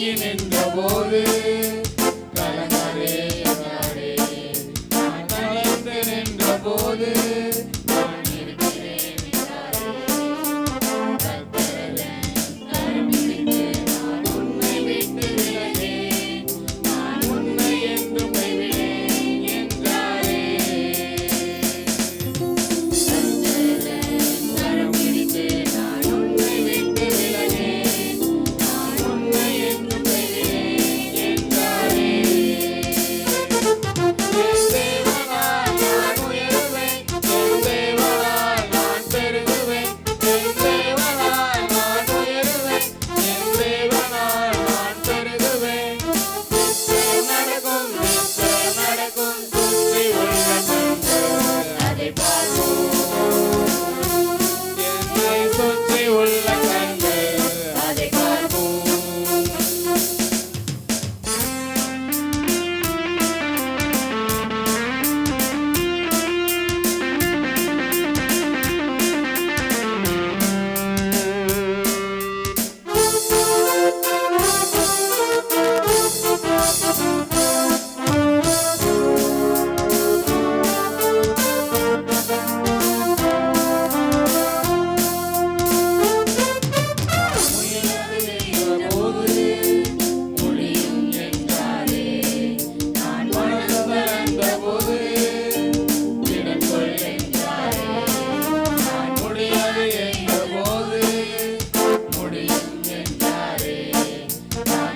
நெருங்கி நின்ற போது கலங்கரே கலந்து நின்ற போது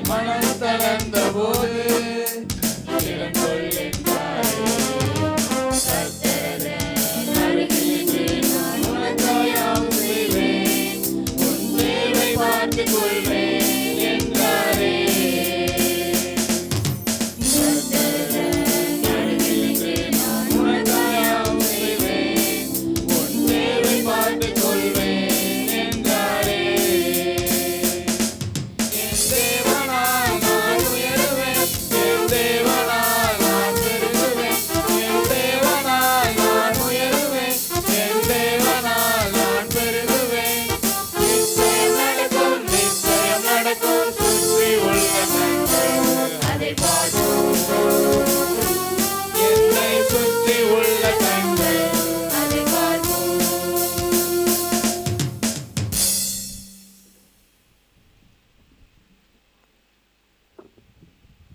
Mana Tara.